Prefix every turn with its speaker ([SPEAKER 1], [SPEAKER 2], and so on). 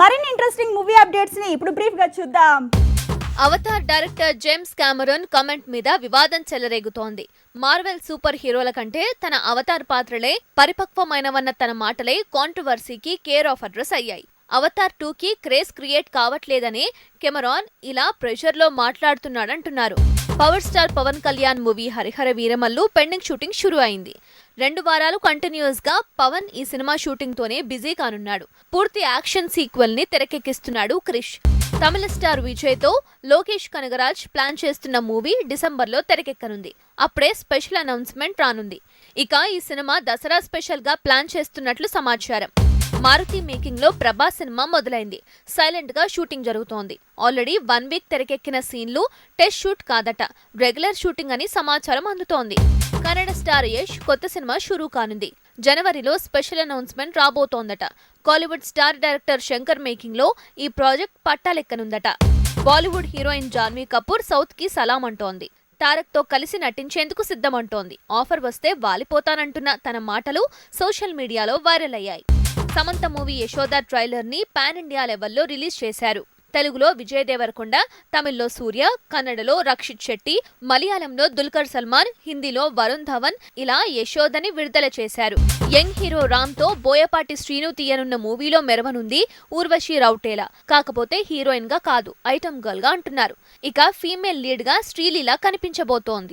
[SPEAKER 1] మరిన్ని interesting movie అప్డేట్స్ని ఇప్పుడు బ్రీఫ్గా చూద్దాం.
[SPEAKER 2] Avatar director James Cameron comment మీద వివాదం చెలరేగుతోంది. మార్వెల్ సూపర్ హీరోల కంటే తన అవతార్ పాత్రలే పరిపక్వమైనవన్న తన మాటలే కాంట్రవర్సీకి కేర్ ఆఫ్ అడ్రస్ అయ్యాయి. అవతార్ టూకి క్రేజ్ క్రియేట్ కావట్లేదని కెమెరాన్ ఇలా ప్రెషర్లో మాట్లాడుతున్నాడంటున్నారు. Power star Pawan Kalyan movie Harihara Veeramallu pending shooting షురు అయింది రెండు వారాలు కంటిన్యూస్గా పవన్ ఈ సినిమా షూటింగ్ తోనే బిజీ కానున్నాడు. పూర్తి యాక్షన్ సీక్వెల్ని తెరకెక్కిస్తున్నాడు క్రిష్. తమిళ స్టార్ విజయ్తో లోకేష్ కనగరాజ్ ప్లాన్ చేస్తున్న మూవీ డిసెంబర్లో తెరకెక్కనుంది. అప్పుడే స్పెషల్ అనౌన్స్మెంట్ రానుంది. ఇక ఈ సినిమా దసరా స్పెషల్గా ప్లాన్ చేస్తున్నట్లు సమాచారం. మారుతి మేకింగ్లో ప్రభాస్ సినిమా మొదలైంది. సైలెంట్గా షూటింగ్ జరుగుతోంది. ఆల్రెడీ వన్ వీక్ తెరకెక్కిన సీన్లు టెస్ట్ షూట్ కాదట రెగ్యులర్ షూటింగ్ అని సమాచారం అందుతోంది. కన్నడ స్టార్ యష్ కొత్త సినిమా షురూ కానుంది. జనవరిలో స్పెషల్ అనౌన్స్మెంట్ రాబోతోందట. కాలీవుడ్ స్టార్ డైరెక్టర్ శంకర్ మేకింగ్లో ఈ ప్రాజెక్ట్ పట్టాలెక్కనుందట. బాలీవుడ్ హీరోయిన్ జాన్వీ కపూర్ సౌత్కి సలాం అంటోంది. తారక్తో కలిసి నటించేందుకు సిద్ధమంటోంది. ఆఫర్ వస్తే వాలిపోతానంటున్న తన మాటలు సోషల్ మీడియాలో వైరల్ అయ్యాయి. సమంత మూవీ యశోద ట్రైలర్ని పాన్ ఇండియా లెవెల్లో రిలీజ్ చేశారు. తెలుగులో విజయ్ దేవరకొండ తమిళ్ళో సూర్య కన్నడలో రక్షిత్ శెట్టి మలయాళంలో దుల్కర్ సల్మాన్ హిందీలో వరుణ్ ధవన్ ఇలా యశోదని విడుదల చేశారు. యంగ్ హీరో రామ్తో బోయపాటి శ్రీను తీయనున్న మూవీలో మెరవనుంది ఊర్వశి రౌటేలా. కాకపోతే హీరోయిన్గా కాదు ఐటమ్ గర్ల్గా అంటున్నారు. ఇక ఫీమేల్ లీడ్గా శ్రీలీల కనిపించబోతోంది.